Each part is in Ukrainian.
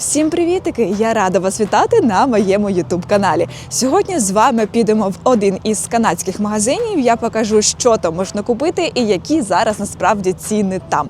Всім привітики! Я рада вас вітати на моєму ютуб каналі. Сьогодні з вами підемо в один із канадських магазинів. Я покажу, що там можна купити і які зараз насправді ціни там.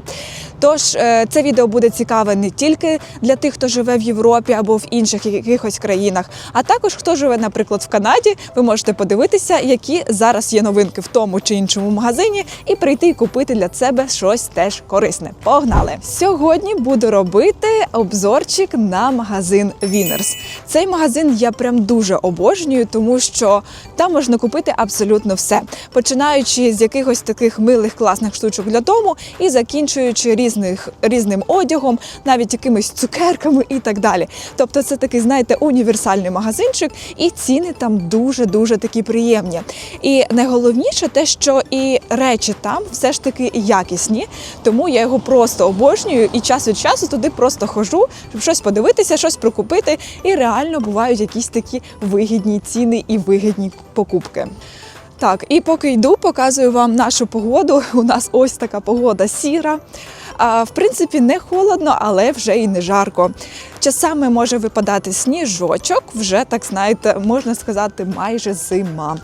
Тож е, це відео буде цікаве не тільки для тих, хто живе в Європі або в інших якихось країнах, а також хто живе, наприклад, в Канаді. Ви можете подивитися, які зараз є новинки в тому чи іншому магазині, і прийти і купити для себе щось теж корисне. Погнали! Сьогодні буду робити обзорчик на магазин Winners. Цей магазин я прям дуже обожнюю, тому що там можна купити абсолютно все, починаючи з якихось таких милих класних штучок для дому і закінчуючи різних різним одягом, навіть якимись цукерками і так далі. Тобто, це такий, знаєте, універсальний магазинчик, і ціни там дуже дуже такі приємні. І найголовніше те, що і речі там все ж таки якісні, тому я його просто обожнюю і час від часу туди просто хожу, щоб щось подивитися, щось прокупити. І реально бувають якісь такі вигідні ціни і вигідні покупки. Так, і поки йду, показую вам нашу погоду. У нас ось така погода сіра. А, в принципі, не холодно, але вже і не жарко. Часами може випадати сніжочок, вже так знаєте, можна сказати, майже зима.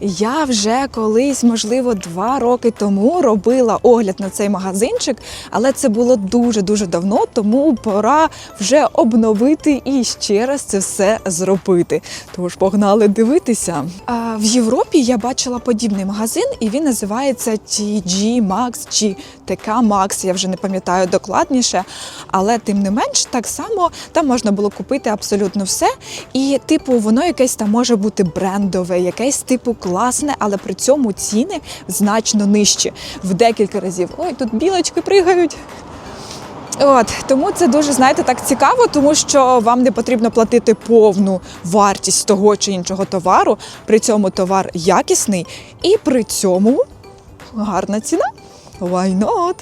Я вже колись, можливо, два роки тому робила огляд на цей магазинчик, але це було дуже дуже давно, тому пора вже обновити і ще раз це все зробити. Тож погнали дивитися. А в Європі я бачила подібний магазин, і він називається TG Max чи TK Max, Я вже не пам'ятаю докладніше, але тим не менш, так само там можна було купити абсолютно все. І, типу, воно якесь там може бути брендове, якесь типу класне, але при цьому ціни значно нижчі в декілька разів. Ой, тут білочки пригають. От тому це дуже знаєте так цікаво, тому що вам не потрібно платити повну вартість того чи іншого товару. При цьому товар якісний і при цьому гарна ціна. Why not?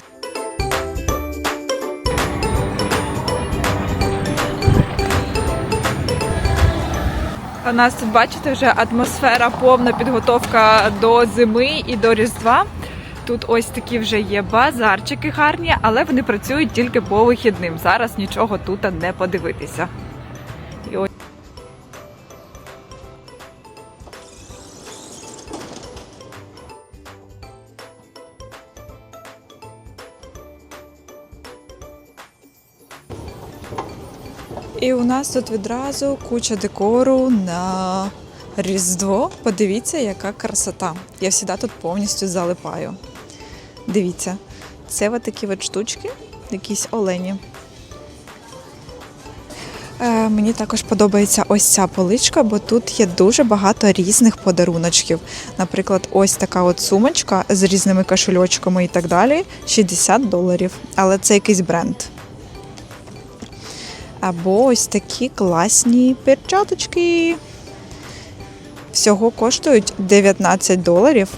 Нас тут, бачите, вже атмосфера, повна підготовка до зими і до Різдва. Тут ось такі вже є базарчики гарні, але вони працюють тільки по вихідним. Зараз нічого тут не подивитися. І у нас тут відразу куча декору на Різдво. Подивіться, яка красота. Я завжди тут повністю залипаю. Дивіться, це от такі от штучки, якісь олені. Е, мені також подобається ось ця поличка, бо тут є дуже багато різних подаруночків. Наприклад, ось така от сумочка з різними кошельочками і так далі 60 доларів. Але це якийсь бренд. Або ось такі класні перчаточки. Всього коштують 19 доларів,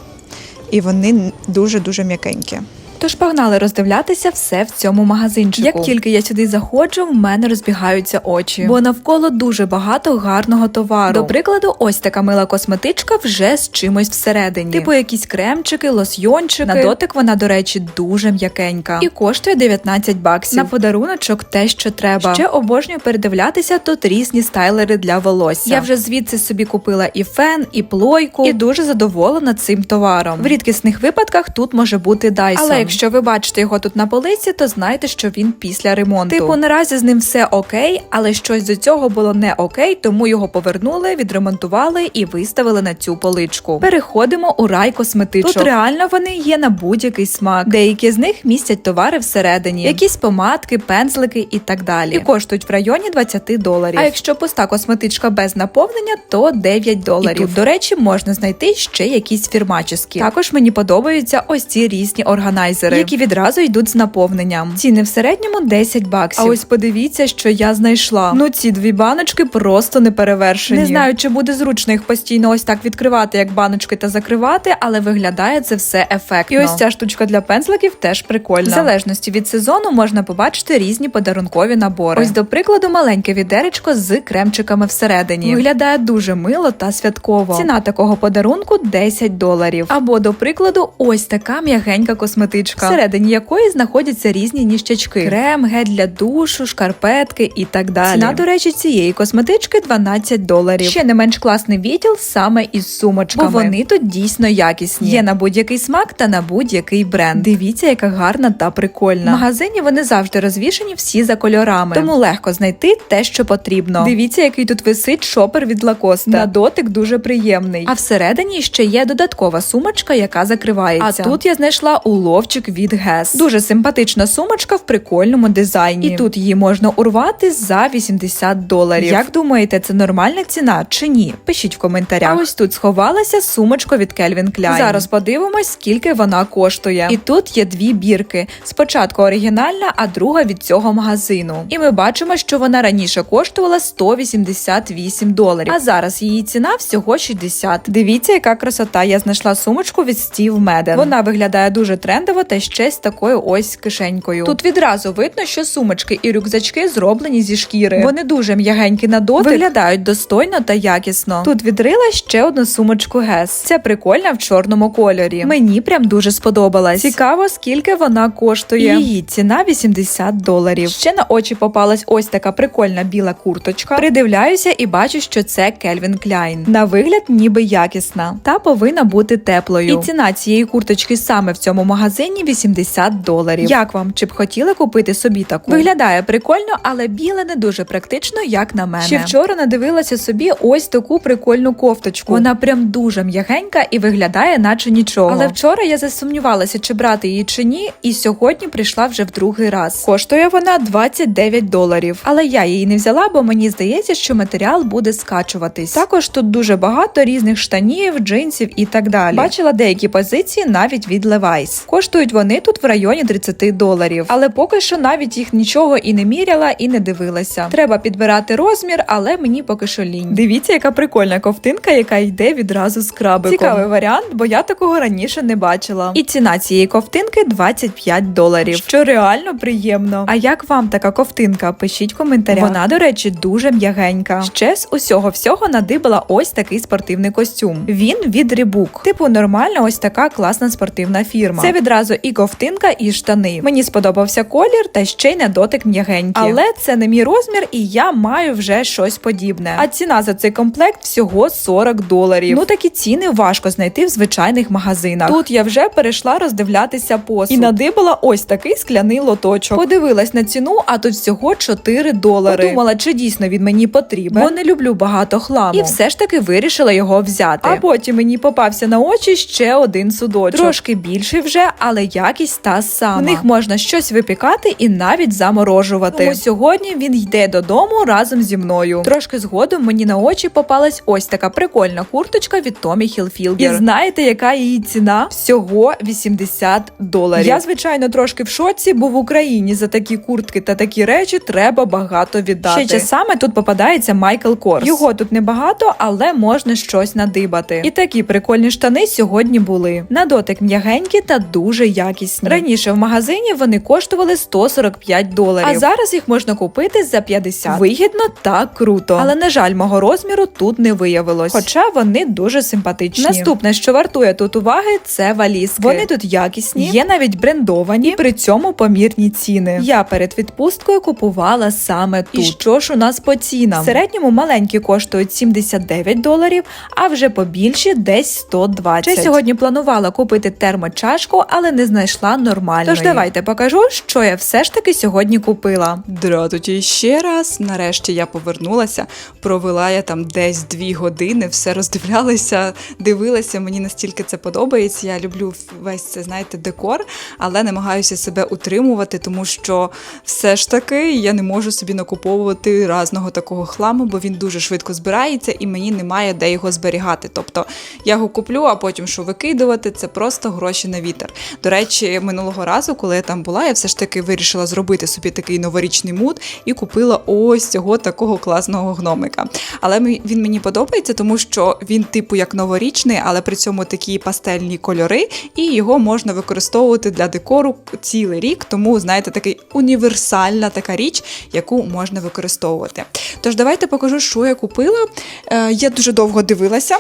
і вони дуже-дуже м'якенькі. Тож погнали роздивлятися все в цьому магазинчику. Як тільки я сюди заходжу, в мене розбігаються очі, бо навколо дуже багато гарного товару. До прикладу, ось така мила косметичка вже з чимось всередині. Типу якісь кремчики, лосьйончики. На дотик вона, до речі, дуже м'якенька і коштує 19 баксів. На подаруночок те, що треба. Ще обожнюю передивлятися тут різні стайлери для волосся. Я вже звідси собі купила і фен, і плойку, і дуже задоволена цим товаром. В рідкісних випадках тут може бути Dyson. Якщо ви бачите його тут на полиці, то знайте, що він після ремонту. Типу, наразі з ним все окей, але щось до цього було не окей, тому його повернули, відремонтували і виставили на цю поличку. Переходимо у рай косметичок. Тут реально вони є на будь-який смак. Деякі з них містять товари всередині, якісь помадки, пензлики і так далі. І коштують в районі 20 доларів. А якщо пуста косметичка без наповнення, то 9 доларів. І тут, до речі, можна знайти ще якісь фірмачески. Також мені подобаються ось ці різні органайзери, які відразу йдуть з наповненням. Ціни в середньому 10 баксів. А ось подивіться, що я знайшла. Ну ці дві баночки просто не перевершені. Не знаю, чи буде зручно їх постійно ось так відкривати, як баночки та закривати, але виглядає це все ефектно. І ось ця штучка для пензликів теж прикольна. В залежності від сезону можна побачити різні подарункові набори. Ось, до прикладу, маленьке відеречко з кремчиками всередині. Виглядає дуже мило та святково. Ціна такого подарунку 10 доларів. Або, до прикладу, ось така м'ягенька косметичка. Косметичка, всередині якої знаходяться різні ніщачки: крем, гель для душу, шкарпетки і так далі. Ціна, до речі, цієї косметички 12 доларів. Ще не менш класний відділ саме із сумочками. Бо вони тут дійсно якісні. Є на будь-який смак та на будь-який бренд. Дивіться, яка гарна та прикольна. В магазині вони завжди розвішені всі за кольорами, тому легко знайти те, що потрібно. Дивіться, який тут висить шопер від Лакоста. На дотик дуже приємний. А всередині ще є додаткова сумочка, яка закривається. А тут я знайшла уловчик від Гес. Дуже симпатична сумочка в прикольному дизайні. І тут її можна урвати за 80 доларів. Як думаєте, це нормальна ціна чи ні? Пишіть в коментарях. А ось тут сховалася сумочка від Calvin Klein. Зараз подивимось, скільки вона коштує. І тут є дві бірки. Спочатку оригінальна, а друга від цього магазину. І ми бачимо, що вона раніше коштувала 188 доларів, а зараз її ціна всього 60. Дивіться, яка красота. Я знайшла сумочку від Steve Madden. Вона виглядає дуже трендово та ще з такою ось кишенькою. Тут відразу видно, що сумочки і рюкзачки зроблені зі шкіри. Вони дуже м'ягенькі на дотик, виглядають достойно та якісно. Тут відрила ще одну сумочку Гес. Це прикольна в чорному кольорі. Мені прям дуже сподобалась. Цікаво, скільки вона коштує. Її ціна 80 доларів. Ще на очі попалась ось така прикольна біла курточка. Придивляюся і бачу, що це Calvin Klein. На вигляд ніби якісна, та повинна бути теплою. І ціна цієї курточки саме в цьому магазині 80 доларів. Як вам? Чи б хотіли купити собі таку? Виглядає прикольно, але біле не дуже практично, як на мене. Ще вчора надивилася собі ось таку прикольну кофточку. Вона прям дуже м'ягенька і виглядає, наче нічого. Але вчора я засумнівалася, чи брати її чи ні, і сьогодні прийшла вже в другий раз. Коштує вона 29 доларів. Але я її не взяла, бо мені здається, що матеріал буде скачуватись. Також тут дуже багато різних штанів, джинсів і так далі. Бачила деякі позиції навіть від Levi's. Коштують вони тут в районі 30 доларів. Але поки що навіть їх нічого і не міряла, і не дивилася. Треба підбирати розмір, але мені поки що лінь. Дивіться, яка прикольна ковтинка, яка йде відразу з крабиком. Цікавий варіант, бо я такого раніше не бачила. І ціна цієї ковтинки 25 доларів, що реально приємно. А як вам така ковтинка? Пишіть в коментарях. Вона, до речі, дуже м'ягенька. Ще з усього всього надибала ось такий спортивний костюм. Він від Reebok. Типу, нормальна ось така класна спортивна фірма. Це відразу і ковтинка, і штани. Мені сподобався колір та ще й на дотик м'ягенький. Але це не мій розмір, і я маю вже щось подібне. А ціна за цей комплект всього 40 доларів. Ну такі ціни важко знайти в звичайних магазинах. Тут я вже перейшла роздивлятися посуд. і надибала ось такий скляний лоточок. Подивилась на ціну, а тут всього 4 долари. Подумала, чи дійсно він мені потрібен, бо не люблю багато хламу. І все ж таки вирішила його взяти. А потім мені попався на очі ще один судочок. Трошки більший вже, але якість та сама. В них можна щось випікати і навіть заморожувати. Тому сьогодні він йде додому разом зі мною. Трошки згодом мені на очі попалась ось така прикольна курточка від Томі Хілфілдер. І знаєте, яка її ціна? Всього 80 доларів. Я звичайно трошки в шоці, бо в Україні за такі куртки та такі речі треба багато віддати. Ще часами тут попадається Майкл Корс. Його тут небагато, але можна щось надибати. І такі прикольні штани сьогодні були. На дотик м'ягенькі та дуже якісні. Раніше в магазині вони коштували 145 доларів, а зараз їх можна купити за 50. Вигідно та круто. Але на жаль, мого розміру тут не виявилось. Хоча вони дуже симпатичні. Наступне, що вартує тут уваги, це валізки. Вони тут якісні, є навіть брендовані, при цьому помірні ціни. Я перед відпусткою купувала саме тут. І що ж у нас по цінам? В середньому маленькі коштують 79 доларів, а вже побільші десь 120. Ще сьогодні планувала купити термочашку, але не знайшла нормальної. Тож давайте покажу, що я все ж таки сьогодні купила. Дратуті ще раз. Нарешті я повернулася. Провела я там десь дві години, все роздивлялася, дивилася. Мені настільки це подобається. Я люблю весь це, знаєте, декор, але намагаюся себе утримувати, тому що все ж таки я не можу собі накуповувати разного такого хламу, бо він дуже швидко збирається і мені немає де його зберігати. Тобто я його куплю, а потім що викидувати, це просто гроші на вітер. До речі, минулого разу, коли я там була, я все ж таки вирішила зробити собі такий новорічний муд і купила ось цього такого класного гномика. Але він мені подобається, тому що він типу як новорічний, але при цьому такі пастельні кольори, і його можна використовувати для декору цілий рік. Тому, знаєте, такий універсальна така річ, яку можна використовувати. Тож давайте покажу, що я купила. Е, я дуже довго дивилася.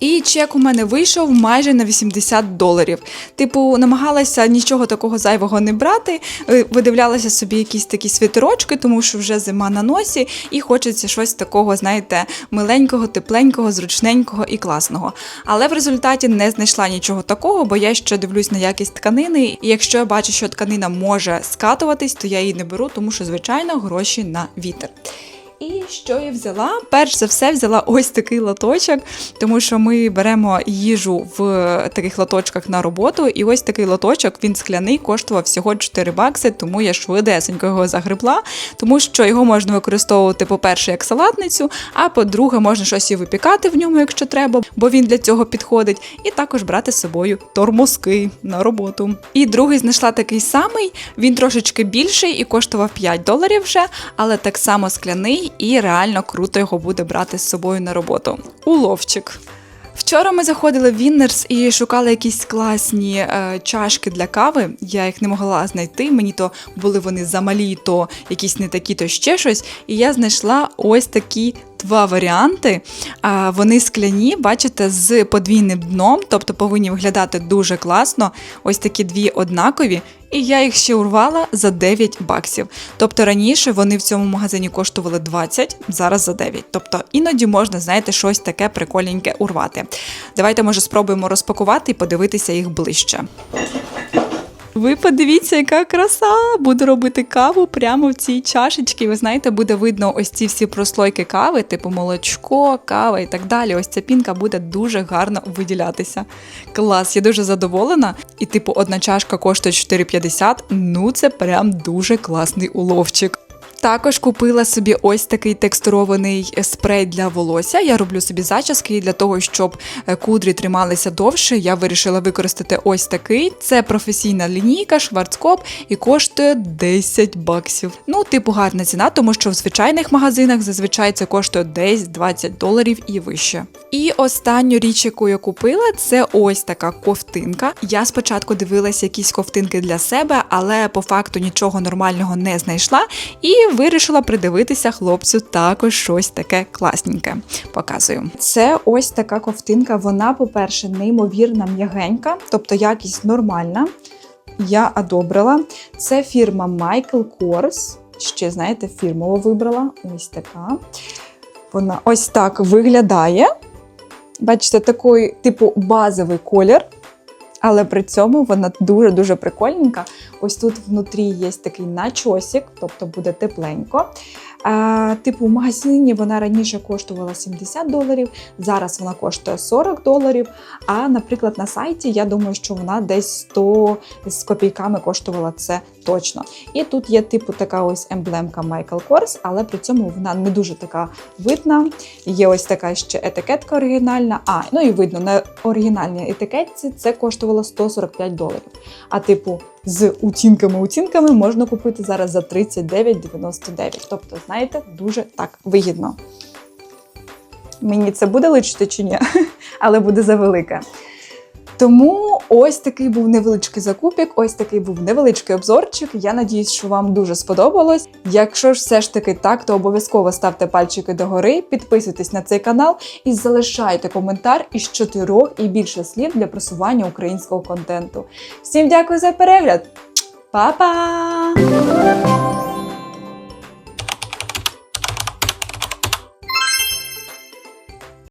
І чек у мене вийшов майже на 80 доларів. Типу, намагалася нічого такого зайвого не брати, е, видивлялася собі якісь такі світерочки, тому що вже зима на носі, і хочеться щось такого, знаєте, миленького, тепленького, зручненького і класного. Але в результаті не знайшла нічого такого, бо я ще дивлюсь на якість тканини. І якщо я бачу, що тканина може скатуватись, то я її не беру, тому що, звичайно, гроші на вітер. І що я взяла? Перш за все взяла ось такий лоточок, тому що ми беремо їжу в таких лоточках на роботу. І ось такий лоточок, він скляний, коштував всього 4 бакси, тому я швидесенько його загребла, тому що його можна використовувати, по-перше, як салатницю, а по-друге, можна щось і випікати в ньому, якщо треба, бо він для цього підходить. І також брати з собою тормозки на роботу. І другий знайшла такий самий, він трошечки більший і коштував 5 доларів вже, але так само скляний, і реально круто його буде брати з собою на роботу. Уловчик. Вчора ми заходили в Віннерс і шукали якісь класні е, чашки для кави. Я їх не могла знайти. Мені то були вони замалі, то якісь не такі, то ще щось. І я знайшла ось такі два варіанти. Вони скляні, бачите, з подвійним дном, тобто повинні виглядати дуже класно. Ось такі дві однакові. І я їх ще урвала за 9 баксів. Тобто раніше вони в цьому магазині коштували 20, зараз за 9. Тобто іноді можна, знаєте, щось таке прикольненьке урвати. Давайте, може, спробуємо розпакувати і подивитися їх ближче. Ви подивіться, яка краса! Буду робити каву прямо в цій чашечці. Ви знаєте, буде видно ось ці всі прослойки кави, типу молочко, кава і так далі. Ось ця пінка буде дуже гарно виділятися. Клас, я дуже задоволена. І, типу, одна чашка коштує 4,50. Ну, це прям дуже класний уловчик. Також купила собі ось такий текстурований спрей для волосся. Я роблю собі зачіски і для того, щоб е, кудрі трималися довше. Я вирішила використати ось такий. Це професійна лінійка, шварцкоп і коштує 10 баксів. Ну, типу, гарна ціна, тому що в звичайних магазинах зазвичай це коштує десь 20 доларів і вище. І останню річ, яку я купила, це ось така ковтинка. Я спочатку дивилася якісь ковтинки для себе, але по факту нічого нормального не знайшла. І вирішила придивитися хлопцю також щось таке класненьке. Показую. Це ось така ковтинка. Вона, по-перше, неймовірно м'ягенька, тобто якість нормальна. Я одобрила. Це фірма Michael Kors. Ще, знаєте, фірмово вибрала. Ось така. Вона ось так виглядає. Бачите, такий, типу, базовий колір. Але при цьому вона дуже-дуже прикольненька. Ось тут внутрі є такий начосик, тобто буде тепленько. Типу, в магазині вона раніше коштувала 70 доларів, зараз вона коштує 40 доларів. А, наприклад, на сайті я думаю, що вона десь 100 з копійками коштувала це точно. І тут є, типу, така ось емблемка Michael Kors, але при цьому вона не дуже така видна. Є ось така ще етикетка оригінальна. А, ну і видно, на оригінальній етикетці це коштувало 145 доларів. А типу, з утінками-утінками можна купити зараз за 39,99. Тобто, знаєте, дуже так вигідно. Мені це буде личити чи ні, але буде завелике. Тому ось такий був невеличкий закупік, ось такий був невеличкий обзорчик. Я надіюсь, що вам дуже сподобалось. Якщо ж все ж таки так, то обов'язково ставте пальчики догори, підписуйтесь на цей канал і залишайте коментар із чотирьох і більше слів для просування українського контенту. Всім дякую за перегляд! Па-па!